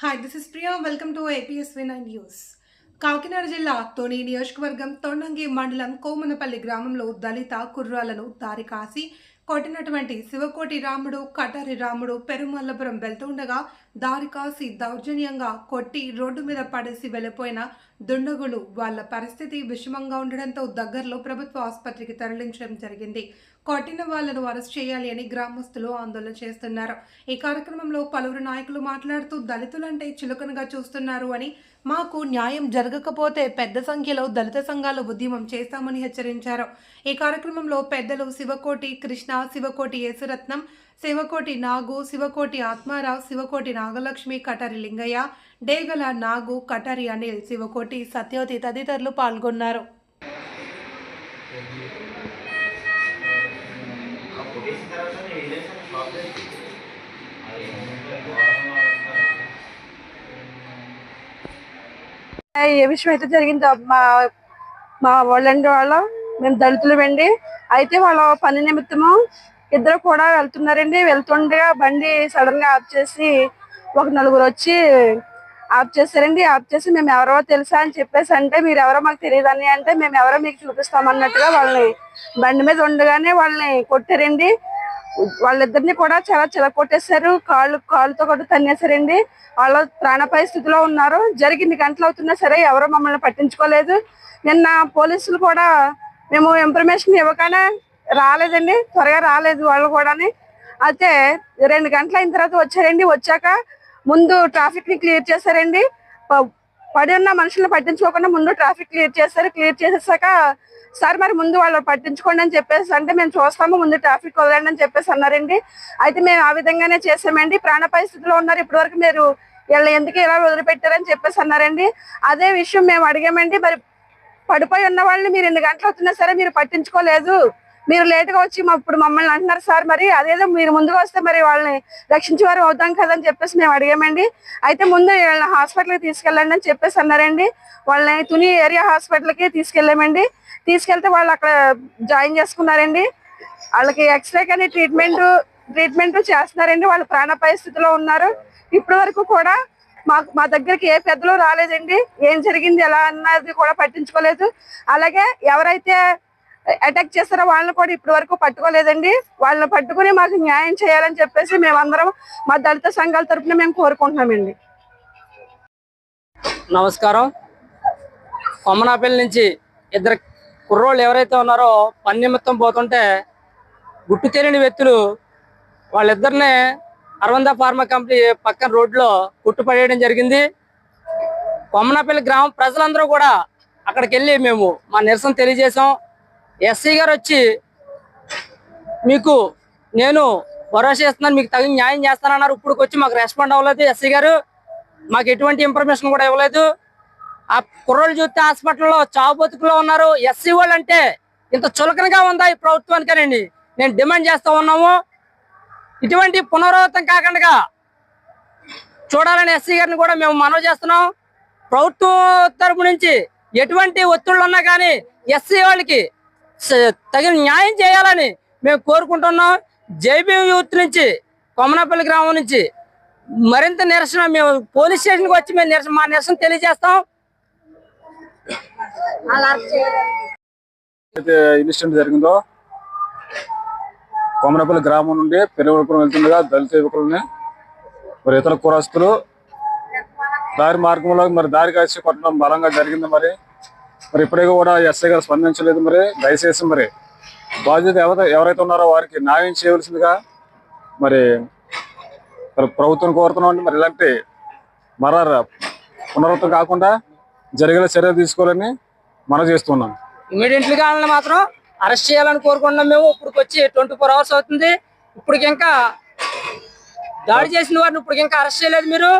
Hi this is Priya welcome to APSV nine news Kakinada జిల్లా తోని నియోజకవర్గం తొండంగి మండలం కోమనపల్లి గ్రామంలో దళిత కుర్రాలను దారి కాసి కొట్టినటువంటి శివకోటి రాముడు కటారి రాముడు పెరుమల్లపురం వెళ్తుండగా దారి కాసి దౌర్జన్యంగా కొట్టి రోడ్డు మీద పడేసి వెళ్ళిపోయిన దుండగులు వాళ్ళ పరిస్థితి విషమంగా ఉండడంతో దగ్గరలో ప్రభుత్వ ఆసుపత్రికి తరలించడం జరిగింది. కొట్టిన వాళ్ళను అరెస్ట్ చేయాలి అని గ్రామస్తులు ఆందోళన చేస్తున్నారు. ఈ కార్యక్రమంలో పలువురు నాయకులు మాట్లాడుతూ దళితులంటే చులకనగా చూస్తున్నారు అని మాకు న్యాయం జరగకపోతే పెద్ద సంఖ్యలో దళిత సంఘాలు ఉద్యమం చేస్తామని హెచ్చరించారు. ఈ కార్యక్రమంలో పెద్దలు శివకోటి కృష్ణ శివకోటి యేసురత్నం శివకోటి నాగు శివకోటి ఆత్మారావు శివకోటి నాగలక్ష్మి కటరి లింగయ్య డేగల నాగు కటరి అనిల్ శివకోటి సత్యవతి తదితరులు పాల్గొన్నారు. ఏ విషయం అయితే జరిగిందో మా మా వాళ్ళండి వాళ్ళ. మేము దళితులు అండి అయితే వాళ్ళ పని నిమిత్తము ఇద్దరు కూడా వెళ్తున్నారండి. వెళ్తుండగా బండి సడన్గా ఆఫ్ చేసి ఒక నలుగురు వచ్చి ఆఫ్ చేశారండి. ఆఫ్ చేసి మేము ఎవరో తెలుసా అని చెప్పేసి అంటే మీరు ఎవరో మాకు తెలియదని అంటే మేము ఎవరో మీకు చూపిస్తామన్నట్టుగా వాళ్ళని బండి మీద ఉండగానే వాళ్ళని కొట్టారండి. వాళ్ళిద్దరిని కూడా చాలా చిల కొట్టేశారు. కాళ్ళు కాళ్ళతో కూడా తన్నేశారండి. వాళ్ళ ప్రాణపాయ స్థితిలో ఉన్నారు. జరిగిన్ని గంటలు అవుతున్నా సరే ఎవరో మమ్మల్ని పట్టించుకోలేదు. నిన్న పోలీసులు కూడా మేము ఇన్ఫర్మేషన్ ఇవ్వగానే రాలేదండి. త్వరగా రాలేదు వాళ్ళు కూడాని. అయితే రెండు గంటల అయిన తర్వాత వచ్చారండి. వచ్చాక ముందు ట్రాఫిక్ని క్లియర్ చేశారండి. ప- పడి ఉన్న మనుషులను పట్టించుకోకుండా ముందు ట్రాఫిక్ క్లియర్ చేశారు. క్లియర్ చేసేసాక సార్ మరి ముందు వాళ్ళు పట్టించుకోండి అని చెప్పేసి అంటే మేము చూస్తాము ముందు ట్రాఫిక్ వదలండి అని చెప్పేసి అన్నారండి. అయితే మేము ఆ విధంగానే చేసామండి ప్రాణ పరిస్థితిలో ఉన్నారు. ఇప్పటివరకు మీరు వీళ్ళు ఎందుకు ఇలా వదిలిపెట్టారని చెప్పేసి అన్నారండి. అదే విషయం మేము అడిగామండి. మరి పడిపోయి ఉన్న వాళ్ళని మీరు ఎన్ని గంటలు అవుతున్నా సరే మీరు పట్టించుకోలేదు. మీరు లేటుగా వచ్చి మా- ఇప్పుడు మమ్మల్ని అంటున్నారు సార్ మరి అదేదో మీరు ముందుగా వస్తే మరి వాళ్ళని రక్షించేవారు అవుతాం కదా అని చెప్పేసి మేము అడిగామండి. అయితే ముందు వీళ్ళని హాస్పిటల్కి తీసుకెళ్ళండి అని చెప్పేసి అన్నారండి. వాళ్ళని తుని ఏరియా హాస్పిటల్కి తీసుకెళ్ళామండి. తీసుకెళ్తే వాళ్ళు అక్కడ జాయిన్ చేసుకున్నారండి. వాళ్ళకి ఎక్స్రే కానీ ట్రీట్మెంట్ ట్రీట్మెంట్ చేస్తున్నారండి. వాళ్ళు ప్రాణ స్థితిలో ఉన్నారు. ఇప్పటి వరకు కూడా మాకు మా దగ్గరికి ఏ పెద్దలు రాలేదండి. ఏం జరిగింది ఎలా అన్నది కూడా పట్టించుకోలేదు. అలాగే ఎవరైతే అటాక్ చేస్తారో వాళ్ళని కూడా ఇప్పటి వరకు పట్టుకోలేదండి. వాళ్ళని పట్టుకుని మాకు న్యాయం చేయాలని చెప్పేసి మేమందరం మా దళిత సంఘాల తరపున మేము కోరుకుంటున్నామండి. నమస్కారం. కొమ్మనాపల్లి నుంచి ఇద్దరు కుర్రోళ్ళు ఎవరైతే ఉన్నారో పని నిమిత్తం పోతుంటే గుట్టు తెలియని వ్యక్తులు వాళ్ళిద్దరిని అరవంద ఫార్మా కంపెనీ పక్కన రోడ్లో కుట్టుపడేయడం జరిగింది. కొమ్మనపల్లి గ్రామం ప్రజలందరూ కూడా అక్కడికి వెళ్ళి మేము మా నిరసన తెలియజేసాం ఎస్సీ గారు వచ్చి మీకు నేను భరోసా ఇస్తున్నాను మీకు తగిన న్యాయం చేస్తానన్నారు. ఇప్పుడు వచ్చి మాకు రెస్పాండ్ అవ్వలేదు ఎస్సీ గారు. మాకు ఎటువంటి ఇన్ఫర్మేషన్ కూడా ఇవ్వలేదు. ఆ కుర్రోళ్ళు చూస్తే హాస్పిటల్లో చావు బతుకులో ఉన్నారు. ఎస్సీ వాళ్ళు అంటే ఇంత చులకనగా ఉందా ఈ ప్రభుత్వానికేనండి నేను డిమాండ్ చేస్తా ఉన్నాము. ఇటువంటి పునరావృతం కాకుండా చూడాలని ఎస్సీ గారిని కూడా మేము మనవి చేస్తున్నాం. ప్రభుత్వం తరపు నుంచి ఎటువంటి ఒత్తిళ్ళు ఉన్నా కానీ ఎస్సీ వాళ్ళకి తగిన న్యాయం చేయాలని మేము కోరుకుంటున్నాం. జైబీ యూత్ నుంచి కొమనపల్లి గ్రామం నుంచి మరింత నిరసన మేము పోలీస్ స్టేషన్కి వచ్చి మేము నిరసన మా నిరసన తెలియజేస్తాం. అయితే ఇన్సిడెంట్ జరిగిందో? కొమరపల్లి గ్రామం నుండి పెరుగుపురం వెళ్తుండగా దళిత యువకులని మరి ఇతర కురస్తులు దారి మార్గంలో మరి దారి కాసి కొట్టడం బలంగా జరిగింది మరి. మరి ఇప్పటికీ కూడా ఎస్ఐ గారు స్పందించలేదు మరి. దయచేసి మరి బాధ్యత ఎవరైతే ఎవరైతే ఉన్నారో వారికి న్యాయం చేయవలసిందిగా మరి ప్రభుత్వం కోరుతున్నాం మరి ఇలాంటి మర పునరావృతం కాకుండా జరిగేలా చర్యలు తీసుకోవాలని మనం చేస్తున్నాం. ఇమీడియట్లీ కావాలని మాత్రం అరెస్ట్ చేయాలని కోరుకుంటున్నాం మేము. ఇప్పటికి వచ్చి ట్వంటీ ఫోర్ అవర్స్ అవుతుంది. ఇప్పటికి ఇంకా దాడి చేసిన వారిని ఇప్పుడు ఇంకా అరెస్ట్ చేయలేదు మీరు.